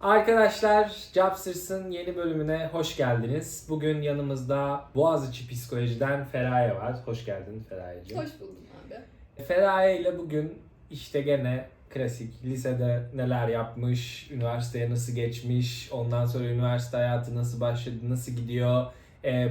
Arkadaşlar Jobsters'ın yeni bölümüne hoş geldiniz. Bugün yanımızda Boğaziçi Psikoloji'den Feraye var. Hoş geldin Feraye'ciğim. Hoş buldum abi. Feraye ile bugün işte gene klasik lisede neler yapmış, üniversiteye nasıl geçmiş, ondan sonra üniversite hayatı nasıl başladı, nasıl gidiyor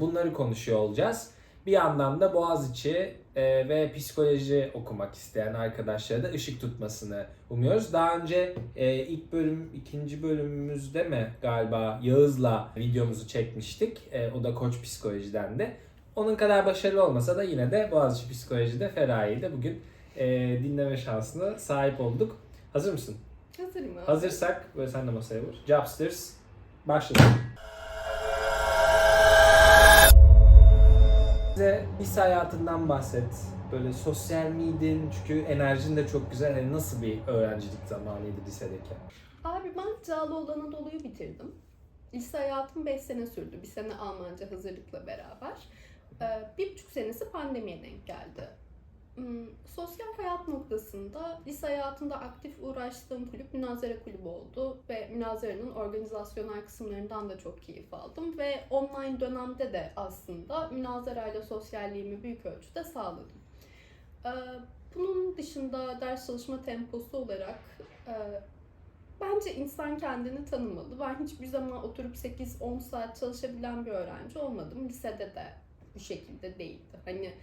bunları konuşuyor olacağız. Bir yandan da Boğaziçi e, ve psikoloji okumak isteyen arkadaşlara da ışık tutmasını umuyoruz. Daha önce e, ilk bölüm, ikinci bölümümüzde mi galiba Yağız'la videomuzu çekmiştik. E, o da Koç Psikoloji'den de. Onun kadar başarılı olmasa da yine de Boğaziçi Psikoloji'de Feraye'yi de bugün e, dinleme şansına sahip olduk. Hazır mısın? Hazırım. Hazırsak böyle sen de masaya vur. Jobsters başladı. Bize lise hayatından bahset. Böyle sosyal miydin? Çünkü enerjin de çok güzel. Hani nasıl bir öğrencilik zamanıydı lisedeki? Abi ben Cağaloğlu Anadolu'yu bitirdim. Lise hayatım 5 sene sürdü. Bir sene Almanca hazırlıkla beraber. Ee, bir buçuk senesi pandemiye denk geldi. Hmm, Sosyal hayat noktasında lise hayatında aktif uğraştığım kulüp münazara kulübü oldu ve münazaranın organizasyonel kısımlarından da çok keyif aldım ve online dönemde de aslında münazarayla sosyalliğimi büyük ölçüde sağladım. Ee, Bunun dışında ders çalışma temposu olarak e, bence insan kendini tanımalı. Ben hiçbir zaman oturup 8-10 saat çalışabilen bir öğrenci olmadım. Lisede de bu şekilde değildi. Hani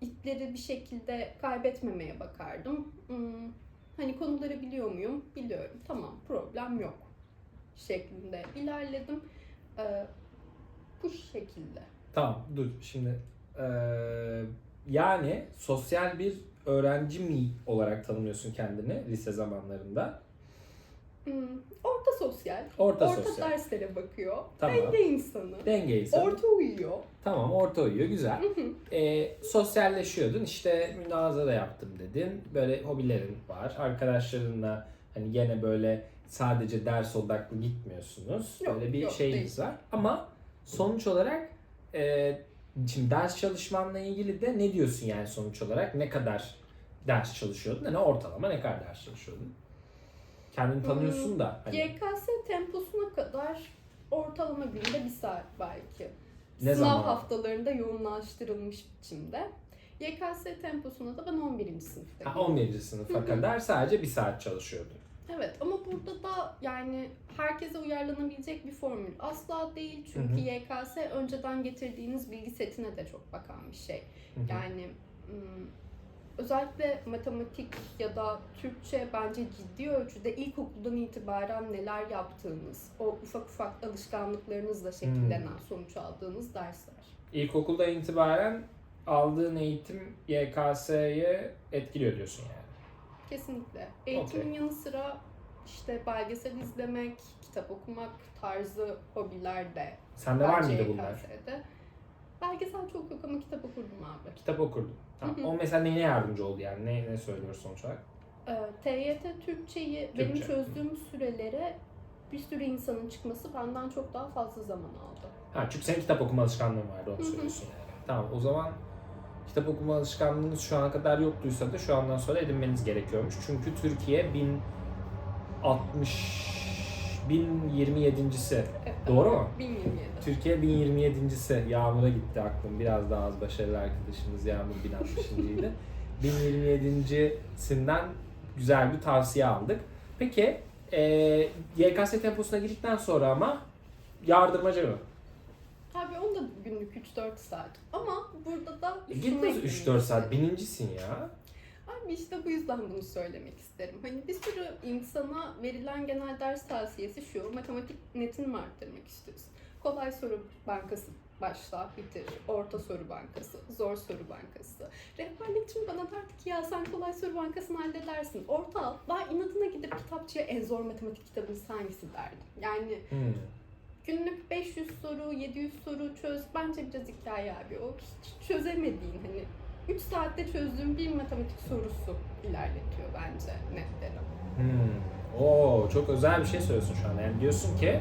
ipleri bir şekilde kaybetmemeye bakardım. Hmm, hani konuları biliyor muyum? Biliyorum. Tamam problem yok şeklinde ilerledim. Ee, bu şekilde. Tamam dur şimdi. eee, yani sosyal bir öğrenci mi olarak tanımlıyorsun kendini lise zamanlarında? Hmm, orta sosyal. Orta, Orta, sosyal. derslere bakıyor. Tamam. Denge insanı. Denge insanı. Orta uyuyor. Tamam orta uyuyor güzel. E, sosyalleşiyordun işte münazara yaptım dedin. Böyle hobilerin var. Arkadaşlarınla hani gene böyle sadece ders odaklı gitmiyorsunuz. Yok, böyle bir yok, şeyiniz değil. var. Ama sonuç olarak e, şimdi ders çalışmanla ilgili de ne diyorsun yani sonuç olarak? Ne kadar ders çalışıyordun? Ne ortalama ne kadar ders çalışıyordun? Kendini tanıyorsun Hmm, da. Hani YKS temposuna kadar ortalama günde bir saat belki. Ne Sınav zaman? haftalarında yoğunlaştırılmış biçimde. YKS temposuna da ben 11. sınıftayım. ha, 11. sınıfa kadar sadece bir saat çalışıyordun. Evet ama burada da yani herkese uyarlanabilecek bir formül asla değil. Çünkü Hı hı. YKS önceden getirdiğiniz bilgi setine de çok bakan bir şey. Hı hı. Yani özellikle matematik ya da Türkçe bence ciddi ölçüde ilkokuldan itibaren neler yaptığınız, o ufak ufak alışkanlıklarınızla şekillenen sonuç aldığınız dersler. İlkokulda itibaren aldığın eğitim YKS'ye etkiliyor diyorsun yani. Kesinlikle. Eğitimin yanı sıra işte belgesel izlemek, kitap okumak tarzı hobiler de Sende var mıydı bunlar? YKS'de. Belgesel çok yok ama kitap okurdum abi. Kitap okurdun. Tamam. Hı hı. O mesela neyine yardımcı oldu yani? Ne, ne söylüyor sonuç olarak? Ee, TYT Türkçeyi benim Türkçe. çözdüğüm sürelere bir sürü insanın çıkması benden çok daha fazla zaman aldı. Ha çünkü senin kitap okuma alışkanlığın vardı onu Hı hı. söylüyorsun yani. Tamam o zaman kitap okuma alışkanlığınız şu ana kadar yoktuysa da şu andan sonra edinmeniz gerekiyormuş. Çünkü Türkiye 1060 1027.si. Evet, Doğru mu? 1027. Türkiye 1027.si. Yağmur'a gitti aklım. Biraz daha az başarılı arkadaşımız Yağmur 1060.ydi. 1027.sinden güzel bir tavsiye aldık. Peki e, YKS temposuna girdikten sonra ama yardırmaca mı? Tabii onda günlük 3-4 saat. Ama burada da E, Gitmez eklemek 3-4 saat. Binincisin ya. Abi işte bu yüzden bunu söylemek isterim. Hani bir sürü insana verilen genel ders tavsiyesi şu. Matematik netini mi arttırmak istiyorsun? Kolay soru bankası başla, bitir. Orta soru bankası, zor soru bankası. Rehberlikçim bana derdi ki ya sen kolay soru bankasını halledersin. Orta al. Ben inadına gidip kitapçıya en zor matematik kitabınız hangisi derdim. Yani Hmm. günlük 500 soru, 700 soru çöz. Bence biraz hikaye abi. O hiç çözemediğin hani 3 saatte çözdüğüm bir matematik sorusu ilerletiyor bence netleri. Hmm. Oo, çok özel bir şey söylüyorsun şu an. Yani diyorsun ki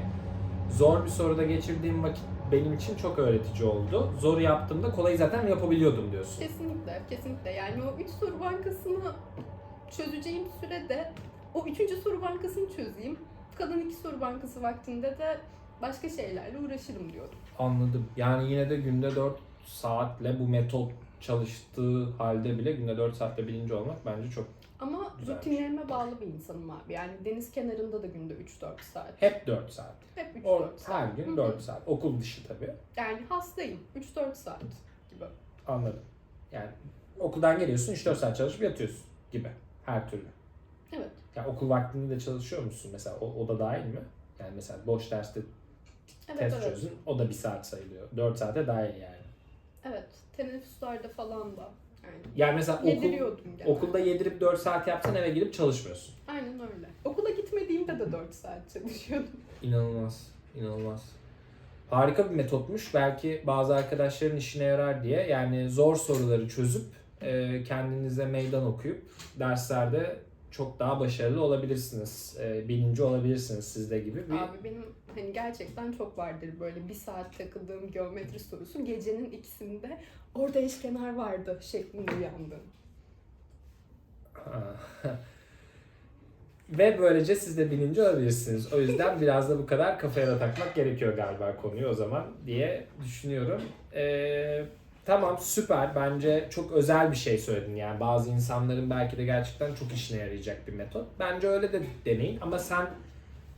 zor bir soruda geçirdiğim vakit benim için çok öğretici oldu. Zor yaptığımda kolayı zaten yapabiliyordum diyorsun. Kesinlikle, kesinlikle. Yani o 3 soru bankasını çözeceğim sürede o 3. soru bankasını çözeyim. Kalan iki soru bankası vaktinde de başka şeylerle uğraşırım diyordum. Anladım. Yani yine de günde 4 saatle bu metot çalıştığı halde bile günde 4 saatte bilinci olmak bence çok Ama Güzelmiş. rutinlerime bağlı bir insanım abi. Yani deniz kenarında da günde 3-4 saat. hep 4 saat. Hep 3-4 O, saat. her gün hı. 4 saat. Okul dışı tabii. Yani hastayım. 3-4 saat gibi. Anladım. Yani okuldan geliyorsun 3-4 saat çalışıp yatıyorsun gibi. Her türlü. Evet. Yani okul vaktinde de çalışıyor musun mesela? O, o da dahil mi? Yani mesela boş derste Evet test evet. çözün. O da bir saat sayılıyor. 4 saate dahil yani. Evet. Teneffüslerde falan da. Yani Yani mesela okul, yediriyordum okulda yedirip 4 saat yapsan eve gidip çalışmıyorsun. Aynen öyle. Okula gitmediğimde de 4 saat çalışıyordum. İnanılmaz. inanılmaz. Harika bir metotmuş. Belki bazı arkadaşların işine yarar diye. Yani zor soruları çözüp e, kendinize meydan okuyup derslerde çok daha başarılı olabilirsiniz. E, bilinci olabilirsiniz sizde gibi bir Abi benim hani gerçekten çok vardır böyle bir saat takıldığım geometri sorusu. Gecenin ikisinde orada eşkenar vardı şeklinde uyandım. Ve böylece siz de bilinci olabilirsiniz. O yüzden biraz da bu kadar kafaya da takmak gerekiyor galiba konuyu o zaman diye düşünüyorum. Ee, tamam süper. Bence çok özel bir şey söyledin. Yani bazı insanların belki de gerçekten çok işine yarayacak bir metot. Bence öyle de deneyin. Ama sen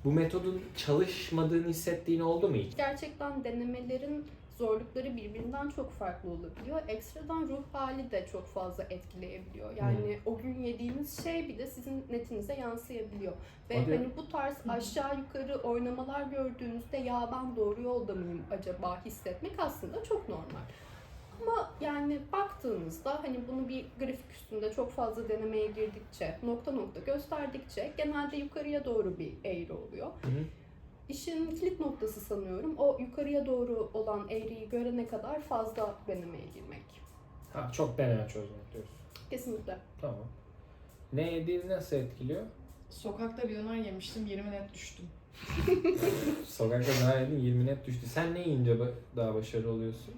bu metodun çalışmadığını hissettiğin oldu mu hiç? Gerçekten denemelerin zorlukları birbirinden çok farklı olabiliyor. Ekstradan ruh hali de çok fazla etkileyebiliyor. Yani o gün yediğiniz şey bir de sizin netinize yansıyabiliyor. Ve Hadi. hani bu tarz aşağı yukarı oynamalar gördüğünüzde ya ben doğru yolda mıyım acaba hissetmek aslında çok normal. Ama yani baktığınızda hani bunu bir grafik üstünde çok fazla denemeye girdikçe, nokta nokta gösterdikçe genelde yukarıya doğru bir eğri oluyor. Hı hı. İşin kilit noktası sanıyorum o yukarıya doğru olan eğriyi görene kadar fazla denemeye girmek. Ha, çok deneme çözmek diyorsun. Kesinlikle. Tamam. Ne yediğini nasıl etkiliyor? Sokakta bir döner yemiştim, 20 net düştüm. Sokakta daha yedin 20 net düştü. Sen ne yiyince ba- daha başarılı oluyorsun?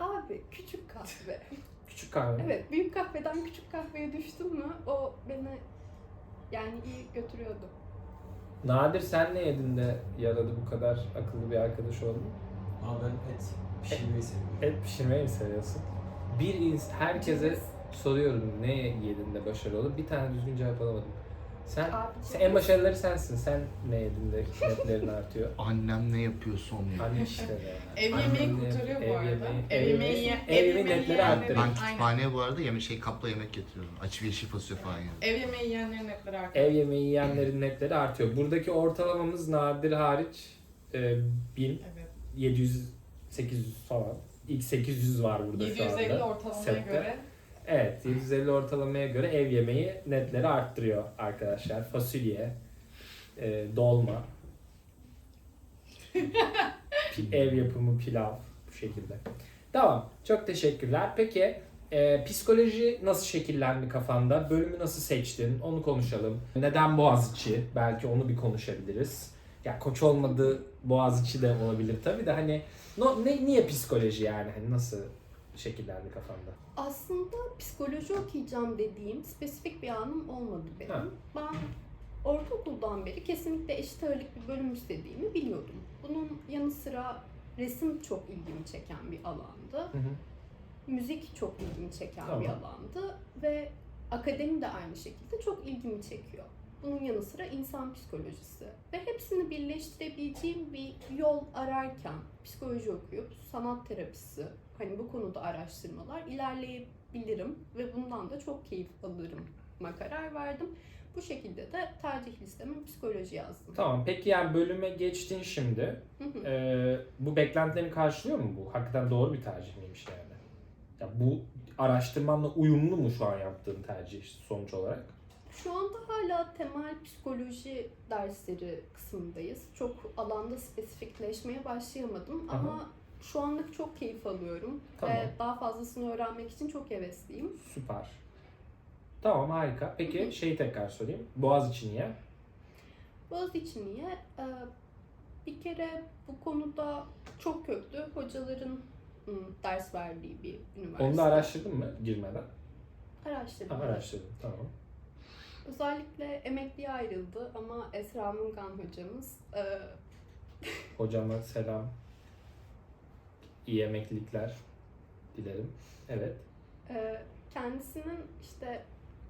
Abi küçük kahve. Küçük kahve. evet büyük kahveden küçük kahveye düştüm mü o beni yani iyi götürüyordu. Nadir sen ne yedin de yaradı bu kadar akıllı bir arkadaş oldun? Ama ben et pişirmeyi seviyorum. Et pişirmeyi mi seviyorsun? Bir ins herkese soruyorum ne yedin de başarılı olur. Bir tane düzgün cevap alamadım. Sen, sen en başarılıları sensin. Sen ne yedin de netlerin artıyor. Annem ne yapıyorsa onu yapıyor. Hani işte ne? Ev Annem yemeği ne- kurtarıyor bu ev arada. yemeği- Ev yemeği ev yiyen- ev ev yemeği yemeği netleri yiyenlerin- arttırır. Ben Aynen. kütüphaneye bu arada yemek şey kapla yemek getiriyorum. Açık yeşil fasulye falan yiyorum. Ev yemeği yiyenlerin netleri artıyor. Ev yemeği yiyenlerin netleri artıyor. Buradaki ortalamamız Nadir hariç e, 1000 Evet. 700 800 falan. İlk 800 var burada şu 750 anda. ortalamaya sette. göre Evet 750 ortalamaya göre ev yemeği netleri arttırıyor arkadaşlar. Fasulye, e, dolma, pi- ev yapımı pilav bu şekilde. Tamam çok teşekkürler. Peki e, psikoloji nasıl şekillendi kafanda? Bölümü nasıl seçtin? Onu konuşalım. Neden Boğaziçi? Belki onu bir konuşabiliriz. Ya koç olmadı Boğaziçi de olabilir tabii de hani no, ne, niye psikoloji yani? Hani nasıl şekillendi kafanda? Aslında psikoloji okuyacağım dediğim spesifik bir anım olmadı benim. Ha. Ben ortaokuldan beri kesinlikle eşit ağırlık bir bölüm istediğimi biliyordum. Bunun yanı sıra resim çok ilgimi çeken bir alandı. Hı hı. Müzik çok ilgimi çeken Tamam. bir alandı ve akademi de aynı şekilde çok ilgimi çekiyor. Bunun yanı sıra insan psikolojisi ve hepsini birleştirebileceğim bir yol ararken psikoloji okuyup sanat terapisi hani bu konuda araştırmalar ilerleyebilirim ve bundan da çok keyif alırım karar verdim. Bu şekilde de tercih listeme psikoloji yazdım. Tamam peki yani bölüme geçtin şimdi. Ee, bu beklentilerini karşılıyor mu bu? Hakikaten doğru bir tercih miymiş yani? Ya bu araştırmanla uyumlu mu şu an yaptığın tercih sonuç olarak? Şu anda hala temel psikoloji dersleri kısmındayız. Çok alanda spesifikleşmeye başlayamadım Aha. ama şu anlık çok keyif alıyorum Tamam. ve daha fazlasını öğrenmek için çok hevesliyim. Süper. Tamam harika. Peki Hı hı. şeyi tekrar sorayım. Boğaziçi niye? Boğaziçi niye? Ee, bir kere bu konuda çok köklü hocaların ım, ders verdiği bir üniversite. Onu da araştırdın mı girmeden? Araştırdım. Tamam araştırdım. Tamam. Özellikle emekliye ayrıldı ama Esra Mungan hocamız e, Hocama selam. İyi emeklilikler dilerim. Evet. e, kendisinin işte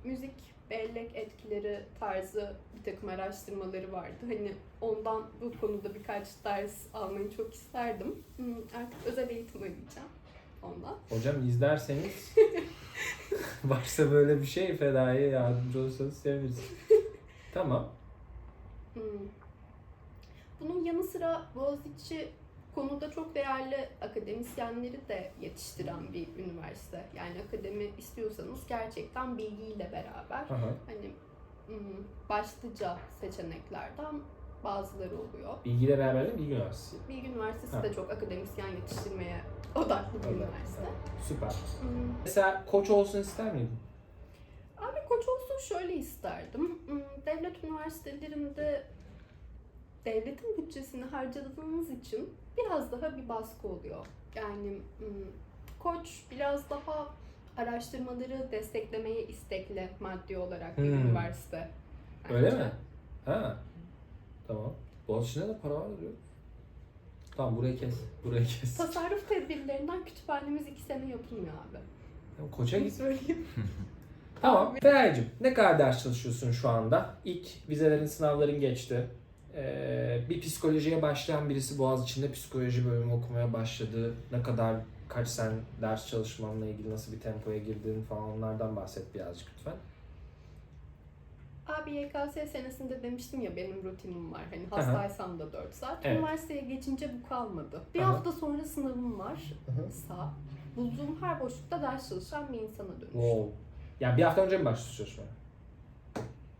müzik bellek etkileri tarzı bir takım araştırmaları vardı. Hani ondan bu konuda birkaç ders almayı çok isterdim. Hmm, Artık özel eğitim arayacağım ondan. Hocam izlerseniz varsa böyle bir şey Feda'ya yardımcı olursanız seviniriz. Tamam. Hmm. Bunun yanı sıra Boğaziçi konuda çok değerli akademisyenleri de yetiştiren bir üniversite. Yani akademi istiyorsanız gerçekten bilgiyle beraber Aha. hani hmm, başlıca seçeneklerden bazıları oluyor. Bilgiyle beraber de Bilgi Üniversitesi. Bilgi Üniversitesi Ha. de çok akademisyen yetiştirmeye odaklı bir Öyle. üniversite. Süper. Hmm. Mesela koç olsun ister miydin? Abi koç olsun şöyle isterdim. Hmm, Devlet üniversitelerinde devletin bütçesini harcadığınız için biraz daha bir baskı oluyor. Yani hmm, koç biraz daha araştırmaları desteklemeye istekli maddi olarak bir Hmm. üniversite. Öyle bence. mi? Ha. Tamam. Boğaziçi'nde de para var diyor. Tamam burayı kes. Burayı kes. Tasarruf tedbirlerinden kütüphanemiz iki sene yapılmıyor abi. Tamam, Koça Bunu git. söyleyeyim. Tamam. Feray'cığım ne kadar ders çalışıyorsun şu anda? İlk vizelerin sınavların geçti. Ee, bir psikolojiye başlayan birisi Boğaziçi'nde psikoloji bölümü okumaya başladı. Ne kadar kaç sen ders çalışmanla ilgili nasıl bir tempoya girdiğin falan onlardan bahset birazcık lütfen. Abi YKS senesinde demiştim ya benim rutinim var. Hani Aha. hastaysam da 4 saat. Evet. Üniversiteye geçince bu kalmadı. Bir Aha. hafta sonra sınavım var. Sağ. Bulduğum her boşlukta ders çalışan bir insana dönüştüm. Wow. Yani bir hafta önce mi başlıyorsun çalışmaya?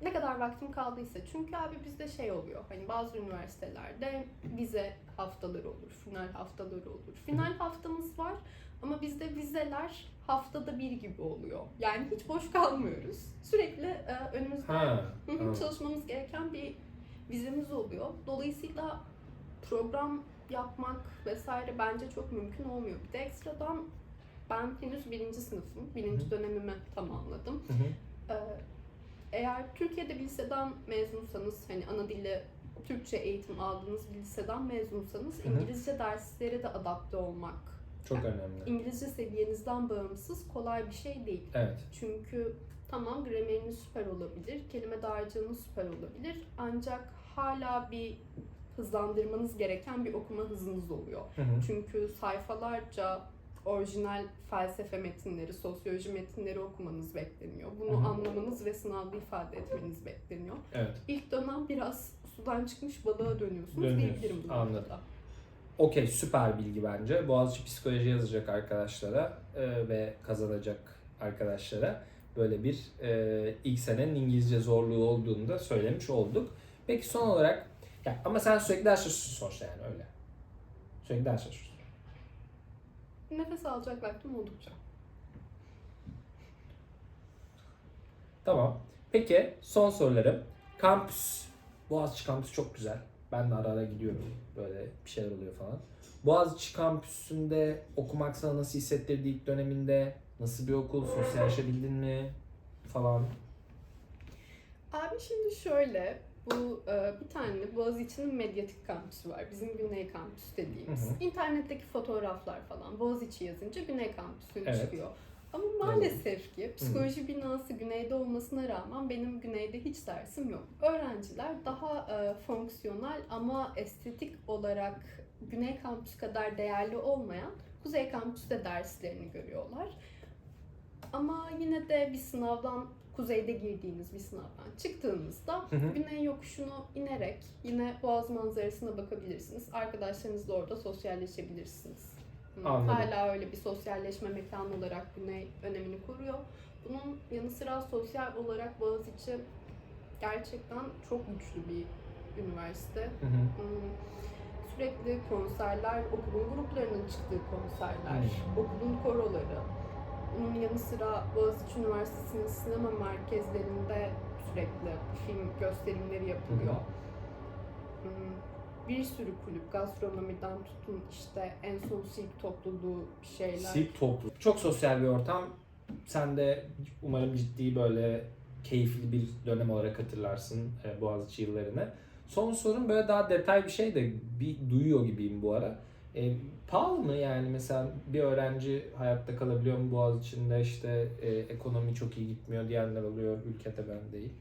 Ne kadar vaktim kaldıysa. Çünkü abi bizde şey oluyor. Hani bazı üniversitelerde vize haftaları olur, final haftaları olur. Final haftamız var ama bizde vizeler haftada bir gibi oluyor. Yani hiç boş kalmıyoruz. Sürekli e, önümüzde Ha. Çalışmamız gereken bir vizemiz oluyor. Dolayısıyla program yapmak vesaire bence çok mümkün olmuyor. Bir de ekstradan ben henüz birinci sınıfım. Birinci Hı. dönemimi tamamladım. Hı hı. Ee, eğer Türkiye'de bir liseden mezunsanız, hani ana dille Türkçe eğitim aldığınız bir liseden mezunsanız Hı hı. İngilizce derslere de adapte olmak Çok önemli. İngilizce seviyenizden bağımsız kolay bir şey değil. Evet. Çünkü tamam grameriniz süper olabilir, kelime dağarcığınız süper olabilir ancak hala bir hızlandırmanız gereken bir okuma hızınız oluyor. Hı hı. Çünkü sayfalarca orijinal felsefe metinleri, sosyoloji metinleri okumanız bekleniyor. Bunu Hı hı. anlamanız ve sınavda ifade etmeniz bekleniyor. Evet. İlk dönem biraz sudan çıkmış balığa dönüyorsunuz Dönüyorsun, diyebilirim bu anladım. noktada. Okey süper bilgi bence. Boğaziçi psikoloji yazacak arkadaşlara e, ve kazanacak arkadaşlara böyle bir e, ilk senenin İngilizce zorluğu olduğunu da söylemiş olduk. Peki son olarak ya ama sen sürekli ders çalışıyorsun sonuçta yani öyle. Sürekli ders çalışıyorsun. Nefes alacak vaktim oldukça. Tamam. Peki son sorularım. Kampüs. Boğaziçi kampüsü çok güzel. Ben de ara ara gidiyorum. Böyle bir şeyler oluyor falan. Boğaziçi kampüsünde okumak sana nasıl hissettirdi ilk döneminde? Nasıl bir okul? Sosyalleşebildin mi? Falan. Abi şimdi şöyle, bu e, bir tane Boğaziçi'nin medyatik kampüsü var. Bizim Güney Kampüs dediğimiz. Hı hı. İnternetteki fotoğraflar falan Boğaziçi yazınca Güney Kampüsü Evet. çıkıyor. Ama maalesef ki psikoloji binası güneyde olmasına rağmen benim güneyde hiç dersim yok. Öğrenciler daha e, fonksiyonel ama estetik olarak Güney Kampüsü kadar değerli olmayan Kuzey Kampüs'te derslerini görüyorlar. Ama yine de bir sınavdan kuzeyde girdiğiniz bir sınavdan çıktığınızda Hı hı. Güney yokuşunu inerek yine Boğaz manzarasına bakabilirsiniz. Arkadaşlarınızla orada sosyalleşebilirsiniz. Hı, Anladım. Hala öyle bir sosyalleşme mekanı olarak Güney önemini koruyor. Bunun yanı sıra sosyal olarak Boğaziçi gerçekten çok güçlü bir üniversite. Hı hı. Hmm, Sürekli konserler, okulun gruplarının çıktığı konserler, okulun koroları. Bunun yanı sıra Boğaziçi Üniversitesi'nin sinema merkezlerinde sürekli film gösterimleri yapılıyor. Hmm, Bir sürü kulüp, gastronomiden tutun işte en son silk topluluğu şeyler. Sip toplu. Çok sosyal bir ortam. Sen de umarım ciddi böyle keyifli bir dönem olarak hatırlarsın e, Boğaziçi yıllarını. Son sorun böyle daha detay bir şey de bir duyuyor gibiyim bu ara. E, pahalı mı yani mesela bir öğrenci hayatta kalabiliyor mu Boğaziçi'nde işte e, ekonomi çok iyi gitmiyor diyenler oluyor ülkede ben değil.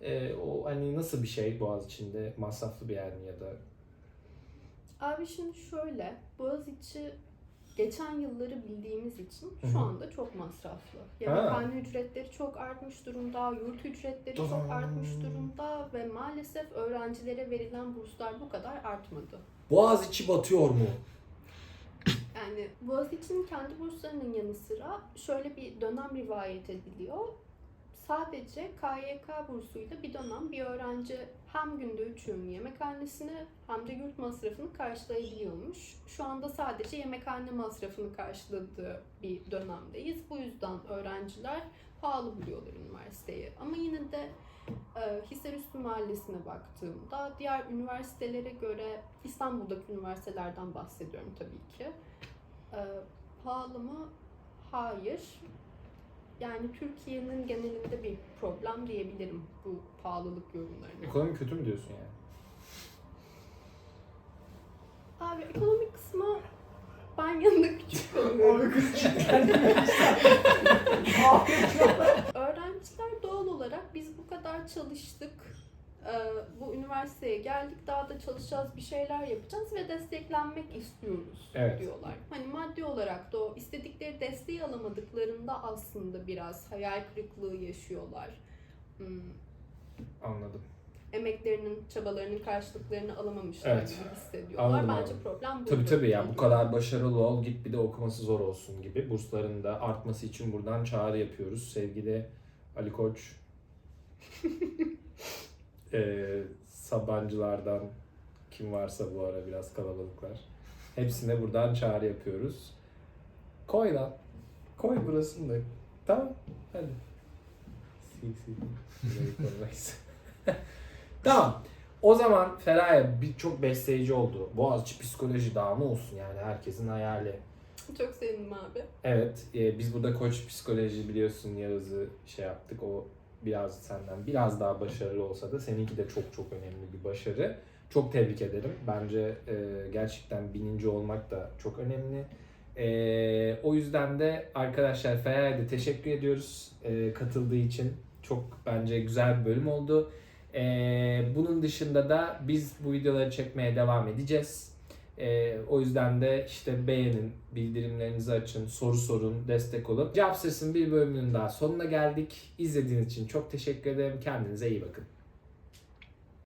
E, o hani nasıl bir şey Boğaziçi'nde masraflı bir yer mi ya da Abi şimdi şöyle, Boğaziçi geçen yılları bildiğimiz için şu anda çok masraflı. Yemekhane ücretleri çok artmış durumda, yurt ücretleri çok Tamam. artmış durumda ve maalesef öğrencilere verilen burslar bu kadar artmadı. Boğaziçi batıyor mu? Yani Boğaziçi'nin kendi burslarının yanı sıra şöyle bir dönem rivayet ediliyor. Sadece KYK bursuyla bir dönem bir öğrenci hem günde 3 öğün yemekhanesini hem de yurt masrafını karşılayabiliyormuş. Şu anda sadece yemekhane masrafını karşıladığı bir dönemdeyiz. Bu yüzden öğrenciler pahalı buluyorlar üniversiteyi. Ama yine de e, Hisarüstü Mahallesi'ne baktığımda diğer üniversitelere göre İstanbul'daki üniversitelerden bahsediyorum tabii ki. E, pahalı mı? Hayır. Yani Türkiye'nin genelinde bir problem diyebilirim bu pahalılık yorumlarına. Ekonomi kötü mü diyorsun yani? Abi ekonomik kısmı ben yanında küçük kalıyorum. Öğrenciler doğal olarak biz bu kadar çalıştık, bu üniversiteye geldik, daha da çalışacağız, bir şeyler yapacağız ve desteklenmek istiyoruz Evet. diyorlar. Hani maddi olarak da o istedikleri desteği alamadıklarında aslında biraz hayal kırıklığı yaşıyorlar. Hmm, Anladım. emeklerinin, çabalarının karşılıklarını alamamışlar Evet. gibi hissediyorlar. Anladım, Bence anladım. problem burada. Tabii tabii ya bu kadar başarılı ol git bir de okuması zor olsun gibi bursların da artması için buradan çağrı yapıyoruz. Sevgili Ali Koç eee Sabancılardan kim varsa bu ara biraz kalabalıklar. Hepsine buradan çağrı yapıyoruz. Koy lan. Koy burasını da. Tamam. Hadi. Sil sil. Tamam. O zaman Feraye bir çok besleyici oldu. Boğaziçi psikoloji ne olsun yani herkesin hayali. Çok sevindim abi. Evet, e, biz burada koç psikoloji biliyorsun Yağız'ı şey yaptık. O biraz senden biraz daha başarılı olsa da seninki de çok çok önemli bir başarı. Çok tebrik ederim. Bence e, gerçekten bininci olmak da çok önemli. E, o yüzden de arkadaşlar Feray'a da teşekkür ediyoruz e, katıldığı için. Çok bence güzel bir bölüm oldu. E, bunun dışında da biz bu videoları çekmeye devam edeceğiz. Ee, o yüzden de işte beğenin, bildirimlerinizi açın, soru sorun, destek olun. Cevap Ses'in bir bölümünün daha sonuna geldik. İzlediğiniz için çok teşekkür ederim. Kendinize iyi bakın.